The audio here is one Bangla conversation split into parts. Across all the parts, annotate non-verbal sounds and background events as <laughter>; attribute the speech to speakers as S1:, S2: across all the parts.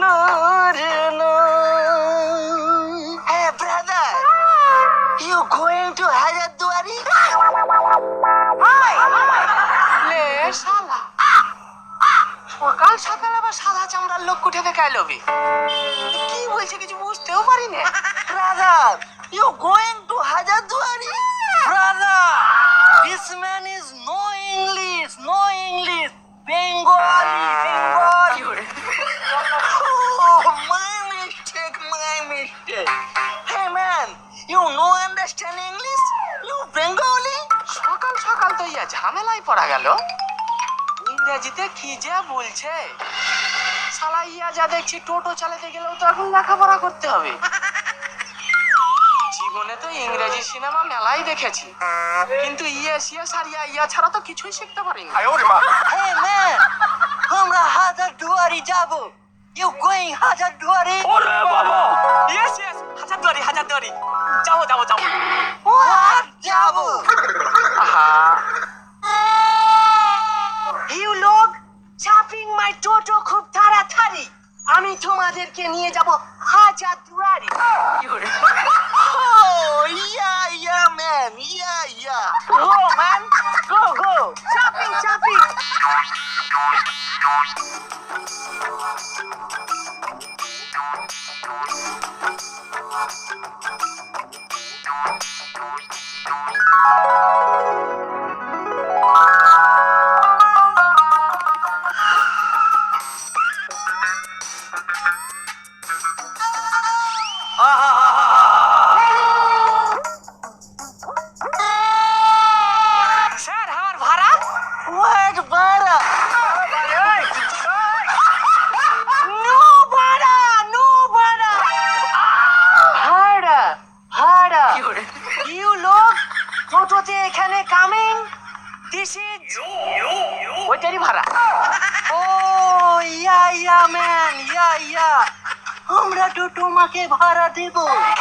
S1: Noor Noor
S2: to Hajarduari?
S1: লে শালা সকাল সকাল আবার সাদা চামড়ার লোক উঠে দেখায় লবি কি বলছে কিছু বুঝতেও পারি না
S2: you going to Hajarduari?
S1: কি যে বলছে? শালা ইয়া যা দেখছি টোটো চালাতে গেলেও তো এখন লেখাপড়া করতে হবে। জীবনে তো ইংরেজি সিনেমা মেলাই দেখেছি। কিন্তু ইয়ে সিএস আর ইয়া ইয়া ছাড়া তো কিছুই শিখতে পারিনি।
S2: man, আমরা হাজারদুয়ারি যাব। You going Hazarduari?
S1: Yes yes Hazarduari Hazar দুয়ারি। যাব যাব যাব
S2: man, yeah, yeah.
S1: আমরা
S2: তো তোমাকে ভাড়া দেব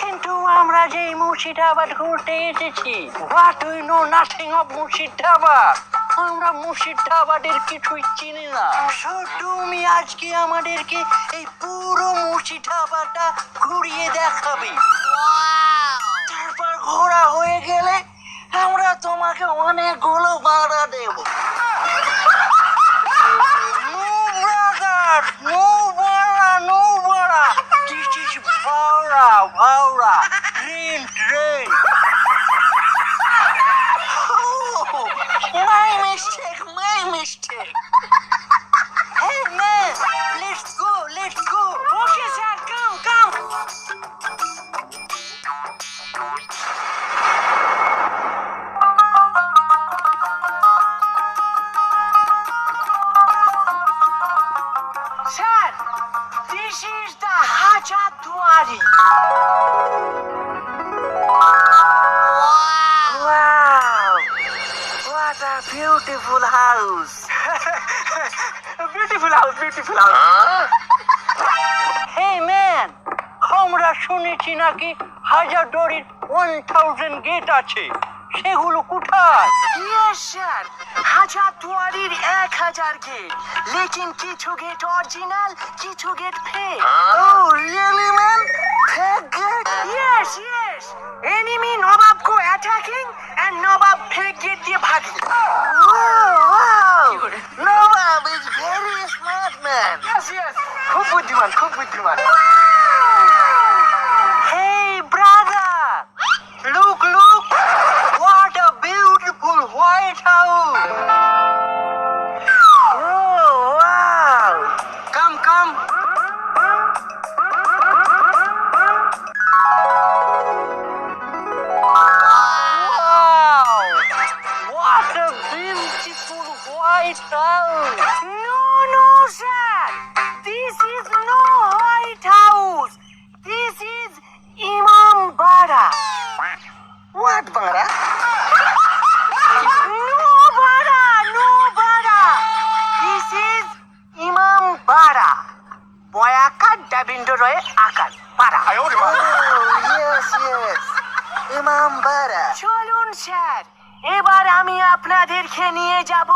S2: কিন্তু আমরা যে মুর্শিদাবাদ ঘুরতে এসেছি what we know nothing of Murshidabad? আমরা মুর্শিদাবাদের কিছুই চিনি না। So, তুমি আজকে আমাদেরকে এই পুরো মুর্শিদাবাদটা ঘুরিয়ে দেখাবে। তারপর ঘোরা হয়ে গেলে আমরা তোমাকে অনেকগুলো ভাড়া দেবো। Bora, no. This is Bora, Bora. Rain, rain. Oh, my mistake, my mistake. What house
S1: beautiful house beautiful house
S2: Hey man, আমরা শুনেছি নাকি হাজার দড়ির ওয়ান থাউজেন্ড গেট আছে।
S1: কি হলো এক হাজার গেট লেকিন কিছু গেট অরিজিনাল কিছু gate fake
S2: fake gate
S1: yes yes enemy nawab co attacking and nawab fake gate দিয়ে ভাগি
S2: nawab is very smart
S1: man yes খুব বুদ্ধিমান খুব বুদ্ধিমান।
S2: মামবারা
S1: চলুন স্যার। এবার আমি আপনাদেরকে নিয়ে যাব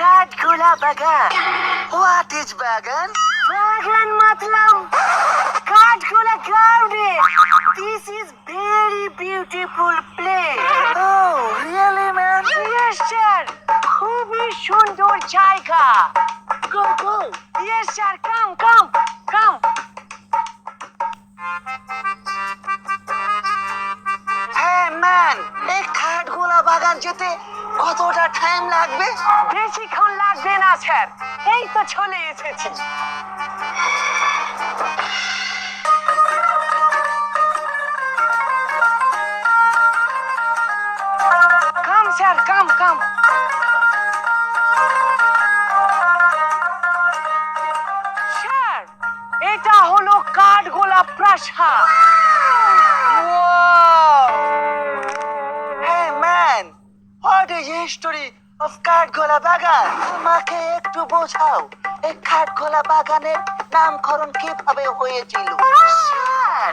S1: কাঠগোলা বাগান।
S2: What is bagan?
S1: বাগান মতলব Kathgola garden this is very beautiful place oh really ma'am yes sir খুবই সুন্দর জায়গা। গো গো ইয়েস স্যার কাম কাম কাঠগোলা যেতে কতটা টাইম লাগবে? বেশিক্ষণ লাগবে না, স্যার। এই তো চলে এসেছি। কাম স্যার কাম কাম স্যার এটা হলো কাঠগোলা প্রাসাদ। The history কাঠগোলা বাগান। আমাকে একটু বোঝাও, এই কাঠগোলা বাগানের নামকরণ কীভাবে হয়েছিল? স্যার,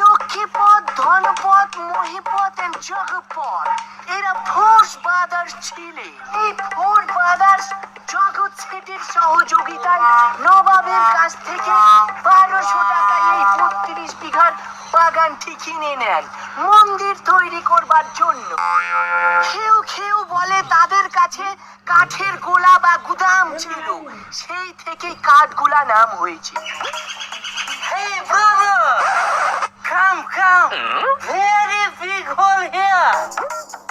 S1: লক্ষ্মীপদ, ধনপদ, মহিপদ এন্ড জগপদ এরা ফোর্স ব্রাদার্স ছিলেন। এই ব্রাদার্স জগৎ সেটের সহযোগিতায় নবাবের কাছ থেকে বারোশো টাকায় এই বত্রিশ বিঘার বাগানটি কিনে নেন মন্দির তৈরি করবার জন্য কেউ কেউ বলে তাদের কাছে কাঠের গোলা বা গুদাম ছিল সেই থেকে কাঠগোলা নাম হয়েছে Hey brother! Come, come! Very big hole here!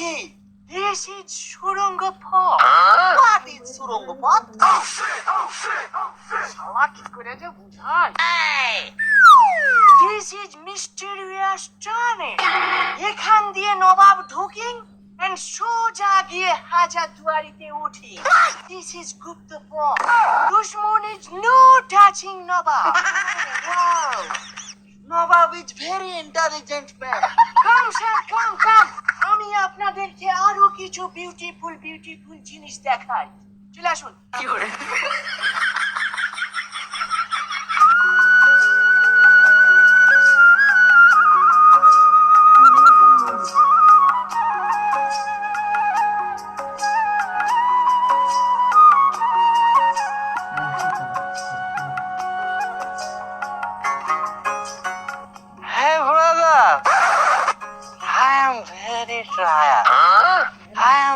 S1: কি? This is সুরঙ্গ পথ। What is সুরঙ্গ পথ?
S3: শালা কি করে যে বুঝায়
S1: This is mysterious tunnel. এখান দিয়ে নবাব ঢুকিং and সোজা গিয়ে হাজার দুয়ারিতে উঠি This is গুপ্ত পথ. দুশ্মন is no touching Nawab. Wow. Nawab is very intelligent man. Come sir, come, come. আপনাদেরকে আরও কিছু বিউটিফুল বিউটিফুল জিনিস দেখাই। চলে আসুন।
S3: কি করে?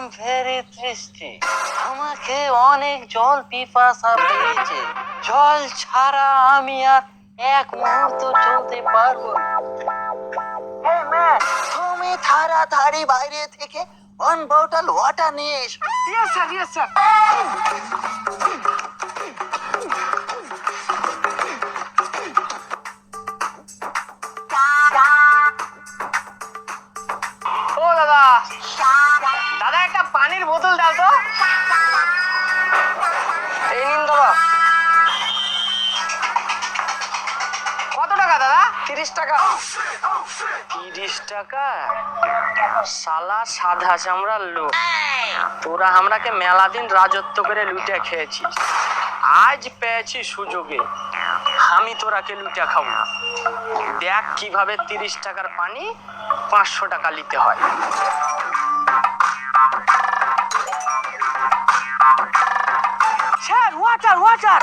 S1: I am আমাকে অনেক জল পিপাসা পেয়েছে। জল ছাড়া আমি আর এক মুহূর্ত চলতে পারব তুমি তাড়াতাড়ি বাইরে থেকে ওয়ান বটল ওয়াটার নিয়ে এসো।
S3: ইয়েস স্যার ইয়েস স্যার টাকা। সালা সাদা চামড়ার লোক। তোরা আমরাকে মেলা দিন রাজত্ব করে লুটে খেয়েছিস। আজ পেয়েছি সুযোগে। আমি তোরাকে লুটে খাব। দেখ কীভাবে তিরিশ টাকার পানি পাঁচশো টাকা নিতে হয়।
S1: স্যার ওয়াটার ওয়াটার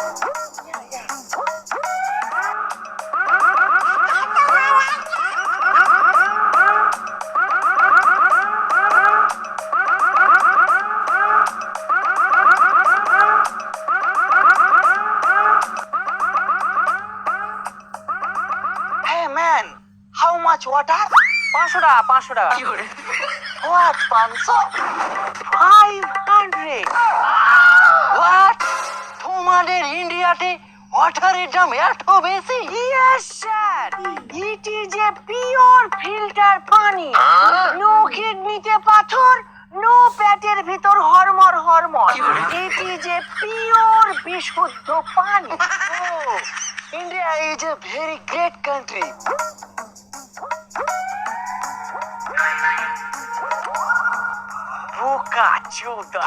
S3: পাঁচশো টাকা।
S1: What, পাঁচশো? Five hundred. What? তোমাদের ইন্ডিয়াতে ওয়াটারের দাম এত বেশি? Yes sir it is a pure filter pani. No কিডনিতে পাথর নো পেটের ভিতর হরমর হরমর ইট ইজ এ পিওর বিশুদ্ধ পানি। ও India is a very great country Boca Chuda.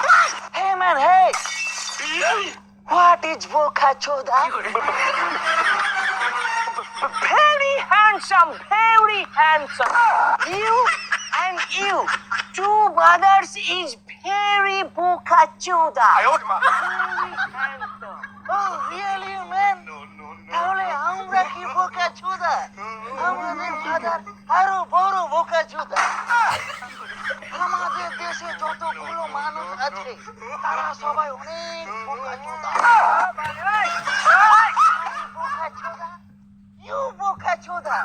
S1: Hey man, hey! What is Boca Chuda? Very handsome, very handsome. You and you, two brothers is
S2: very
S4: Boca Chuda. Very handsome.
S2: Oh, really, man? তাহলে আমরা কি বোকা চুদা আমাদের ফাদার আরো বড় বোকা চুদা আমাদের দেশে যতগুলো মানুষ আছে তারা সবাই অনেক বোকা ইউ বোকা চোদা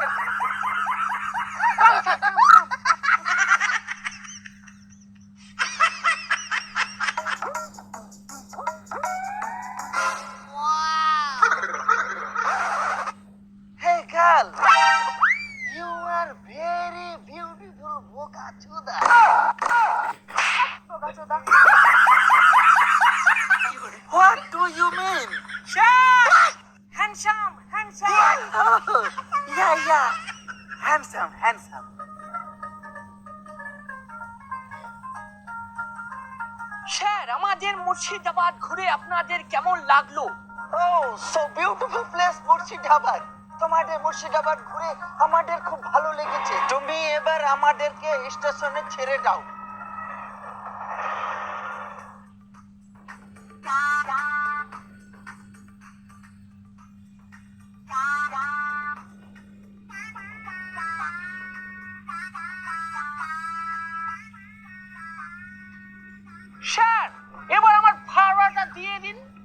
S2: you are very beautiful, Boca Chuda. <laughs> What do you mean?
S1: Handsome handsome
S2: Oh, yeah, yeah. Handsome, handsome.
S1: Sir আমাদের মুর্শিদাবাদ ঘুরে আপনাদের কেমন লাগল
S2: Oh, so beautiful place, Murshidabad. তোমাদের মুর্শিদাবাদ ঘুরে আমাদের খুব ভালো লেগেছে তুমি এবার আমাদেরকে স্টেশনে ছেড়ে দাও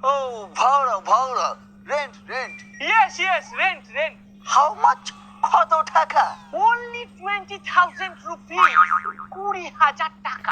S2: ও ভাড়া ভাড়া rent rent
S1: yes yes rent rent
S2: how much কত টাকা?
S1: অনলি টোয়েন্টি থাউজেন্ড রুপিস কুড়ি হাজার টাকা!